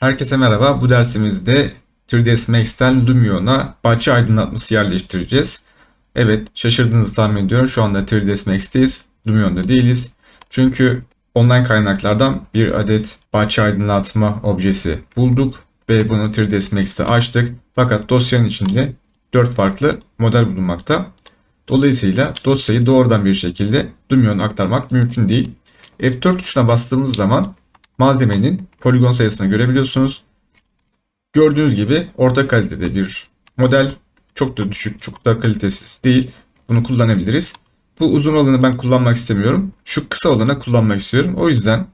Herkese merhaba. Bu dersimizde 3ds Max'ten Lumion'a bahçe aydınlatması yerleştireceğiz. Evet, şaşırdığınızı tahmin ediyorum. Şu anda 3ds Max'teyiz. Lumion'da değiliz. Çünkü online kaynaklardan bir adet bahçe aydınlatma objesi bulduk ve bunu 3ds Max'te açtık. Fakat dosyanın içinde 4 farklı model bulunmakta. Dolayısıyla dosyayı doğrudan bir şekilde Lumion'a aktarmak mümkün değil. F4 tuşuna bastığımız zaman malzemenin poligon sayısını görebiliyorsunuz. Gördüğünüz gibi orta kalitede bir model. Çok da düşük, çok da kalitesiz değil. Bunu kullanabiliriz. Bu uzun olanı ben kullanmak istemiyorum. Şu kısa olanı kullanmak istiyorum. O yüzden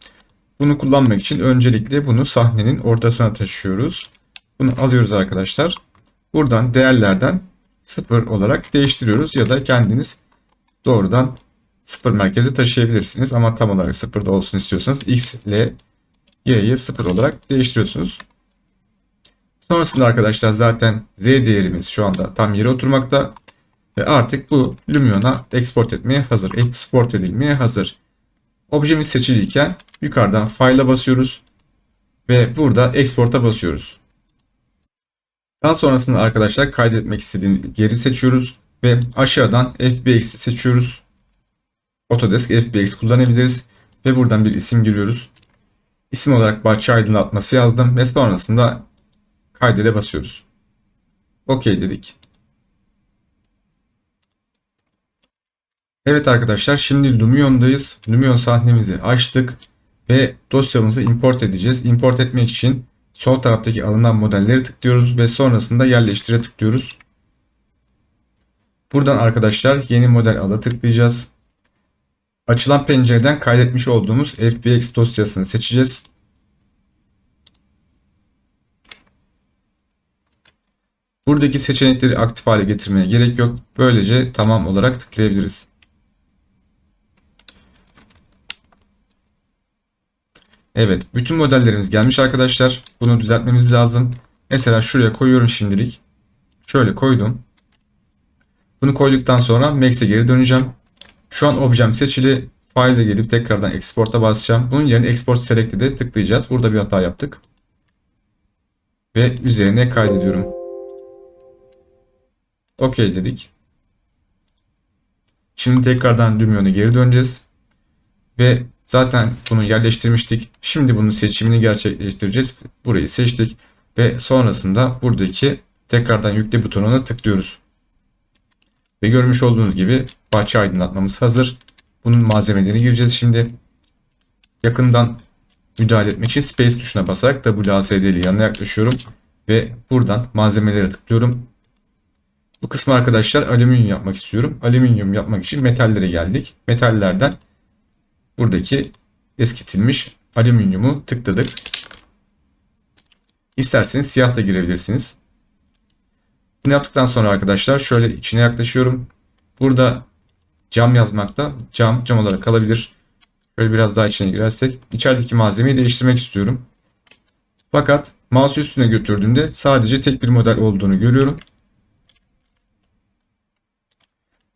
bunu kullanmak için öncelikle bunu sahnenin ortasına taşıyoruz. Bunu alıyoruz arkadaşlar. Buradan değerlerden sıfır olarak değiştiriyoruz ya da kendiniz doğrudan sıfır merkeze taşıyabilirsiniz. Ama tam olarak sıfırda olsun istiyorsanız x ile y'yi sıfır olarak değiştiriyorsunuz. Sonrasında arkadaşlar zaten z değerimiz şu anda tam yere oturmakta. Ve artık bu Lumion'a export etmeye hazır. Export edilmeye hazır. Objemiz seçiliyken yukarıdan File'a basıyoruz. Ve burada Export'a basıyoruz. Daha sonrasında arkadaşlar kaydetmek istediğimiz yeri seçiyoruz. Ve aşağıdan FBX'i seçiyoruz. Autodesk FBX kullanabiliriz. Ve buradan bir isim giriyoruz. İsim olarak bahçe aydınlatması yazdım ve sonrasında kaydede basıyoruz. OK dedik. Evet arkadaşlar şimdi Lumion'dayız. Lumion sahnemizi açtık ve dosyamızı import edeceğiz. Import etmek için sol taraftaki alınan modelleri tıklıyoruz ve sonrasında yerleştire tıklıyoruz. Buradan arkadaşlar yeni model ala tıklayacağız. Açılan pencereden kaydetmiş olduğumuz FBX dosyasını seçeceğiz. Buradaki seçenekleri aktif hale getirmeye gerek yok. Böylece tamam olarak tıklayabiliriz. Evet, bütün modellerimiz gelmiş arkadaşlar. Bunu düzeltmemiz lazım. Mesela şuraya koyuyorum şimdilik. Şöyle koydum. Bunu koyduktan sonra Max'e geri döneceğim. Şu an objem seçili. File'e gelip tekrardan Export'a basacağım. Bunun yerine Export Select'e de tıklayacağız. Burada bir hata yaptık. Ve üzerine kaydediyorum. OK dedik. Şimdi tekrardan Lumion'a geri döneceğiz. Ve zaten bunu yerleştirmiştik. Şimdi bunun seçimini gerçekleştireceğiz. Burayı seçtik. Ve sonrasında buradaki tekrardan yükle butonuna tıklıyoruz. Ve görmüş olduğunuz gibi bahçe aydınlatmamız hazır. Bunun malzemeleri gireceğiz şimdi. Yakından müdahale etmek için Space tuşuna basarak WASD ile yanına yaklaşıyorum. Ve buradan malzemelere tıklıyorum. Bu kısmı arkadaşlar alüminyum yapmak istiyorum. Alüminyum yapmak için metallere geldik. Metallerden buradaki eskitilmiş alüminyumu tıkladık. İsterseniz siyah da girebilirsiniz. Bunu yaptıktan sonra arkadaşlar şöyle içine yaklaşıyorum. Burada cam yazmakta. Cam cam olarak kalabilir. Şöyle biraz daha içine girersek. içerideki malzemeyi değiştirmek istiyorum. Fakat mouse üstüne götürdüğümde sadece tek bir model olduğunu görüyorum.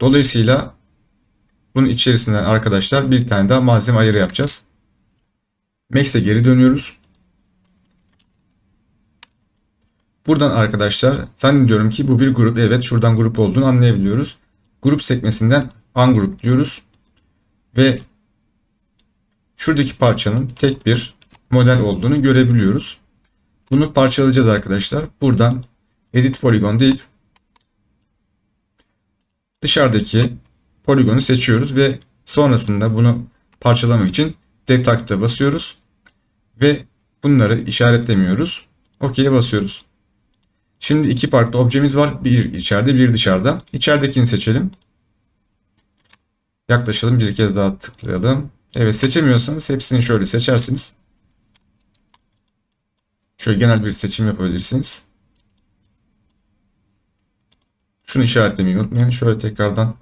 Dolayısıyla bunun içerisinden arkadaşlar bir tane daha malzeme ayarı yapacağız. Max'e geri dönüyoruz. Buradan arkadaşlar zannediyorum ki bu bir grup. Evet şuradan grup olduğunu anlayabiliyoruz. Grup sekmesinden ungroup diyoruz. Ve şuradaki parçanın tek bir model olduğunu görebiliyoruz. Bunu parçalayacağız arkadaşlar. Buradan edit polygon deyip dışarıdaki poligonu seçiyoruz ve sonrasında bunu parçalamak için detact'a basıyoruz ve bunları işaretlemiyoruz. OK'ye basıyoruz. Şimdi iki farklı objemiz var. Bir içeride bir dışarıda. İçeridekini seçelim. Yaklaşalım bir kez daha tıklayalım. Evet seçemiyorsanız hepsini şöyle seçersiniz. Şöyle genel bir seçim yapabilirsiniz. Şunu işaretlemeyi unutmayın. Şöyle tekrardan.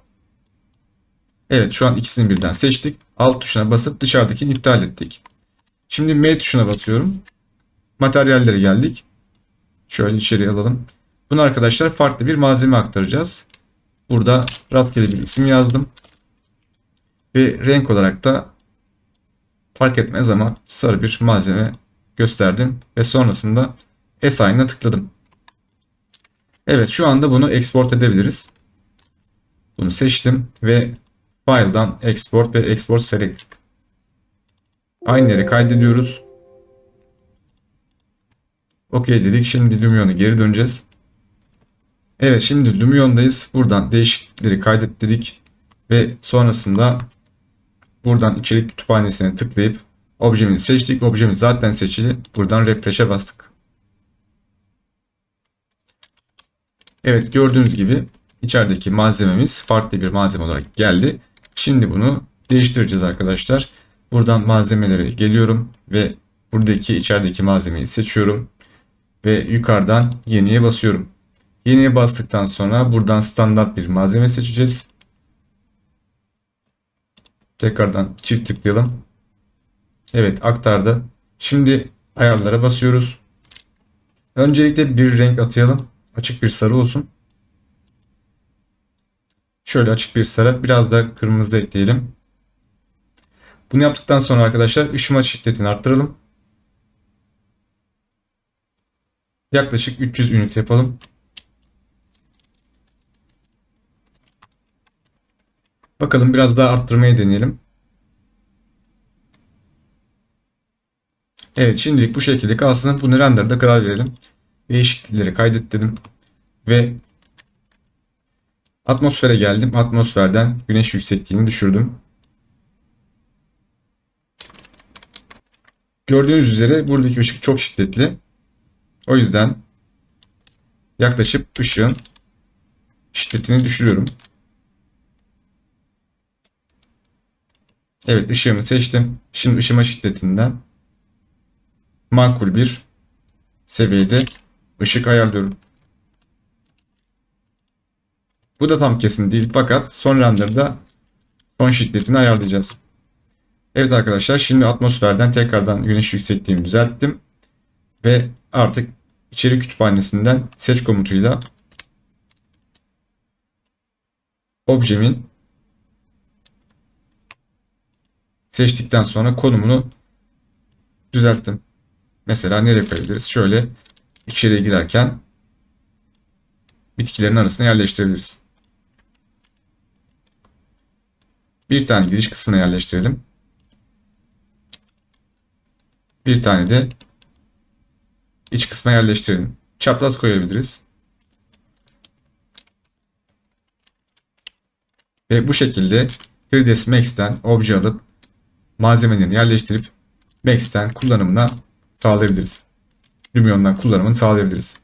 Evet şu an ikisini birden seçtik. Alt tuşuna basıp dışarıdakini iptal ettik. Şimdi M tuşuna basıyorum. Materyallere geldik. Şöyle içeriye alalım. Bunu arkadaşlar farklı bir malzeme aktaracağız. Burada rastgele bir isim yazdım. Ve renk olarak da fark etmez ama sarı bir malzeme gösterdim ve sonrasında Assign'a tıkladım. Evet şu anda bunu export edebiliriz. Bunu seçtim ve File'dan Export ve Export Selected. Aynı yere kaydediyoruz. OK dedik. Şimdi Lumion'a geri döneceğiz. Evet şimdi Lumion'dayız. Buradan değişiklikleri kaydet dedik. Ve sonrasında buradan içerik kütüphanesine tıklayıp objemizi seçtik. Objemiz zaten seçili. Buradan refresh'e bastık. Evet gördüğünüz gibi içerideki malzememiz farklı bir malzeme olarak geldi. Şimdi bunu değiştireceğiz arkadaşlar. Buradan malzemelere geliyorum ve buradaki içerideki malzemeyi seçiyorum. Ve yukarıdan yeniye basıyorum. Yeniye bastıktan sonra buradan standart bir malzeme seçeceğiz. Tekrardan çift tıklayalım. Evet aktardı. Şimdi ayarlara basıyoruz. Öncelikle bir renk atayalım. Açık bir sarı olsun. Şöyle açık bir sarı. Biraz da kırmızı ekleyelim. Bunu yaptıktan sonra arkadaşlar ışıma şiddetini arttıralım. Yaklaşık 300 ünit yapalım. Bakalım biraz daha arttırmayı deneyelim. Evet şimdilik bu şekilde kalsın. Bunu render'da karar verelim. Değişiklikleri kaydet dedim. Ve atmosfere geldim. Atmosferden güneş yüksekliğini düşürdüm. Gördüğünüz üzere buradaki ışık çok şiddetli. O yüzden yaklaşıp ışığın şiddetini düşürüyorum. Evet ışığımı seçtim. Şimdi ışıma şiddetinden makul bir seviyede ışık ayarlıyorum. Bu da tam kesin değil fakat son render'da son şiddetini ayarlayacağız. Evet arkadaşlar şimdi atmosferden tekrardan güneş yüksekliğimi düzelttim. Ve artık içeri kütüphanesinden seç komutuyla objemin seçtikten sonra konumunu düzelttim. Mesela nereye koyabiliriz? Şöyle içeriye girerken bitkilerin arasına yerleştirebiliriz. Bir tane giriş kısmına yerleştirelim. Bir tane de iç kısma yerleştirelim. Çapraz koyabiliriz. Ve bu şekilde 3ds Max'ten obje alıp malzemelerini yerleştirip Max'ten kullanımına sağlayabiliriz. Lumion'dan kullanımını sağlayabiliriz.